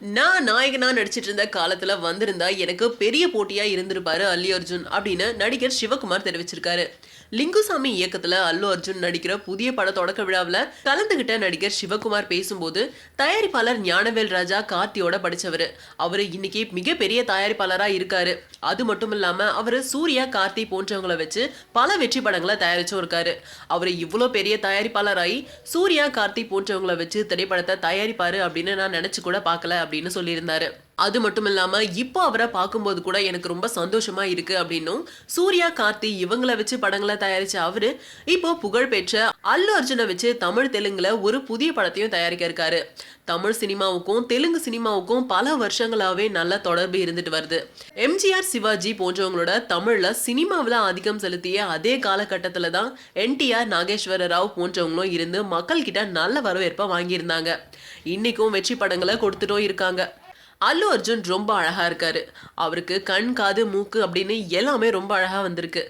நான் நாயகனா நடிச்சிட்டு இருந்த காலத்துல வந்திருந்தா எனக்கு பெரிய போட்டியா இருந்திருப்பாரு அல்லி அர்ஜுன் அப்படின்னு நடிகர் சிவகுமார் தெரிவிச்சிருக்காரு. லிங்குசாமி இயக்கத்துல அல்லு அர்ஜுன் நடிக்கிற புதிய பட தொடக்க விழாவில் கலந்துகிட்ட நடிகர் சிவகுமார் பேசும்போது தயாரிப்பாளர் ஞானவேல் ராஜா கார்த்தியோட படிச்சவர். அவரு இன்னைக்கு மிகப்பெரிய தயாரிப்பாளராக இருக்காரு. அது மட்டும் இல்லாம அவரு சூர்யா கார்த்தி போன்றவங்கள வச்சு பல வெற்றி படங்களை தயாரிச்சும் இருக்காரு. அவர் இவ்வளோ பெரிய தயாரிப்பாளராகி சூர்யா கார்த்தி போன்றவங்கள வச்சு திரைப்படத்தை தயாரிப்பாரு அப்படின்னு நான் நினைச்சு கூட பார்க்கல அப்படின்னு சொல்லியிருந்தாரு. அது மட்டும் இல்லாமல் இப்போ அவரை பார்க்கும்போது கூட எனக்கு ரொம்ப சந்தோஷமாக இருக்குது அப்படின்னும் சூர்யா கார்த்தி இவங்கள வச்சு படங்களை தயாரித்த அவர் இப்போ புகழ்பெற்ற அல்லு அர்ஜுனை வச்சு தமிழ் தெலுங்குல ஒரு புதிய படத்தையும் தயாரிக்க இருக்காரு. தமிழ் சினிமாவுக்கும் தெலுங்கு சினிமாவுக்கும் பல வருஷங்களாகவே நல்ல தொடர்பு இருந்துட்டு வருது. எம்ஜிஆர் சிவாஜி போன்றவங்களோட தமிழில் சினிமாவில் ஆதிக்கம் செலுத்திய அதே காலகட்டத்தில் தான் என்டிஆர் நாகேஸ்வர ராவ் போன்றவங்களும் இருந்து மக்கள்கிட்ட நல்ல வரவேற்பை வாங்கியிருந்தாங்க. இன்றைக்கும் வெற்றி படங்களை கொடுத்துட்டும் இருக்காங்க. அல்லு அர்ஜுன் ரொம்ப அழகாக இருக்காரு. அவருக்கு கண் காது மூக்கு அப்படின்னு எல்லாமே ரொம்ப அழகாக வந்திருக்கு.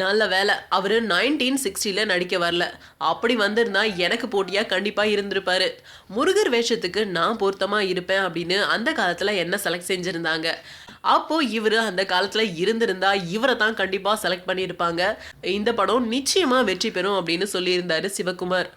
நல்ல வேலை அவர் நைன்டீன் சிக்ஸ்டியில் நடிக்க வரல. அப்படி வந்திருந்தா எனக்கு போட்டியாக கண்டிப்பாக இருந்திருப்பாரு. முருகர் வேஷத்துக்கு நான் பொருத்தமாக இருப்பேன் அப்படின்னு அந்த காலத்தில் என்ன செலக்ட் செஞ்சுருந்தாங்க? அப்போது இவர் அந்த காலத்தில் இருந்திருந்தா இவரை தான் கண்டிப்பாக செலக்ட் பண்ணியிருப்பாங்க. இந்த படம் நிச்சயமாக வெற்றி பெறும் அப்படின்னு சொல்லியிருந்தாரு சிவகுமார்.